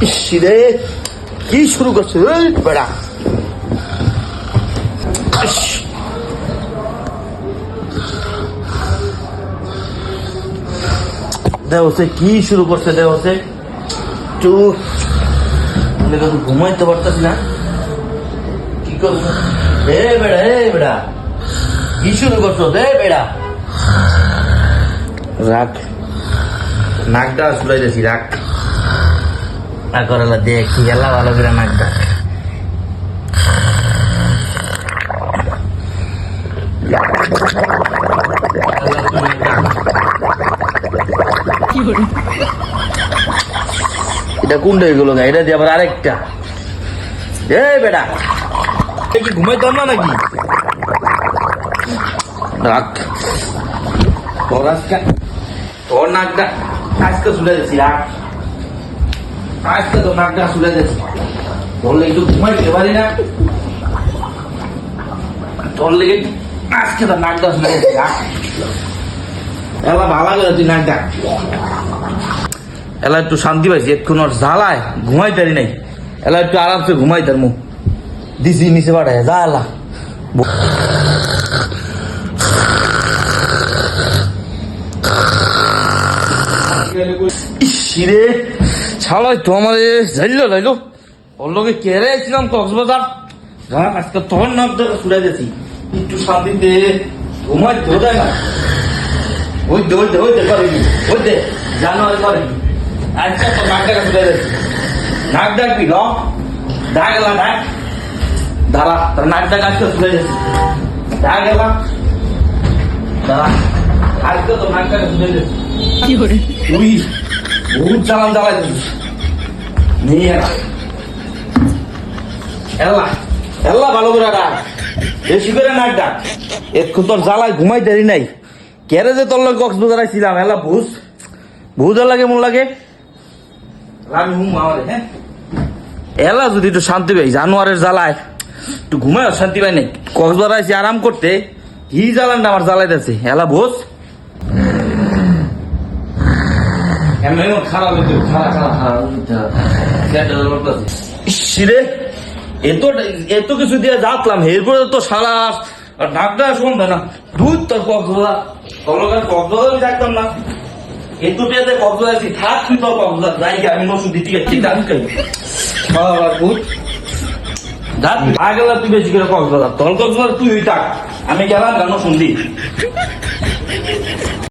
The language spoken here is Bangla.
রে, কি শুরু করছে? বেড়া। ইস। দেখ সে কি শুরু করছে দেখ সে চুপ আমি তো ঘুমাইতে পারতাস না। কি করছ? এ বেড়া এ বেড়া। কি শুরু করছ? দে বেড়া। রাখ। নাকটা শুলাই দিয়েছি রাখ। না করালা দেখি এলা ভালো করে নাকটা এটা কোনটা এগুলো না এটা দিয়ে আবার আরেকটা। এ বেটা কি ঘুমাইতাম না নাকি? রাখ। তোর তোর নাকটা আজকে শুলে যাচ্ছি রাখ। আজকে তোর নাকটা শুলে তোর লেগে একটু ঘুমাইতে পারি না। এলা ভালো করে তুই শান্তি পাইছি, এক্ষুন ওর জ্বালায় ঘুমাইতারি নাই। এলা একটু আরামসে ঘুমাইতার মুখ। দিছি, নিচে পাঠায়, যা এলা। ছাড়াই তো আমার ঝাইল লাইলো। ওর লোকে কেড়ে ছিলাম কক্সবাজার। রাখ আজকে তোর নাক ধরে ছুড়ে গেছি একটু শান্তিতে ঘুমাই তো দেয় না। ওই দে ওই দে ওই দে করে ওই দে জানুয়ারি করে কি আজকে তো নাক ডাকা ছুড়ে গেছি নাক ডাকবি ন ডাক এলা ডাক। দাঁড়া তোর নাক ডাক আজকে ছুড়ে গেছি এলা দাঁড়া আজকে তো নাক ডাকা ছুড়ে গেছি তুই বহুত জ্বালান জ্বালাই দিস নিয়ে এলা এলা এলা ভালো করে ডাক বেশি করে নাক ডাক। এক্ষুন তোর জ্বালায় ঘুমাই দেরি নাই। কেরে যে তোর লোক কক্সবাজার আইছিলাম এলা ভুজ ভুজ লাগে মন লাগে। আমি হুম আমারে হ্যাঁ? এলা যদি একটু শান্তি পাই, জানুয়ারের জ্বালায়। একটু ঘুমায় শান্তি পাই নাই। কক্সবাজার আরাম করতে, কি জ্বালানটা আমার জ্বালাইতেছে? এলা ভোজ খারাপ ইসরে এত এত কিছু দিয়ে যাতলাম এরপরে তো সারা ডাকটা শুনবে না। দুধ তোর কক্সবাজার। কক্সবাজার থাকতাম না। আছি, থাক তুই তোর আমি খাই বাবা তুই বেশি করে তুই আমি গেলাম গান শুনবি।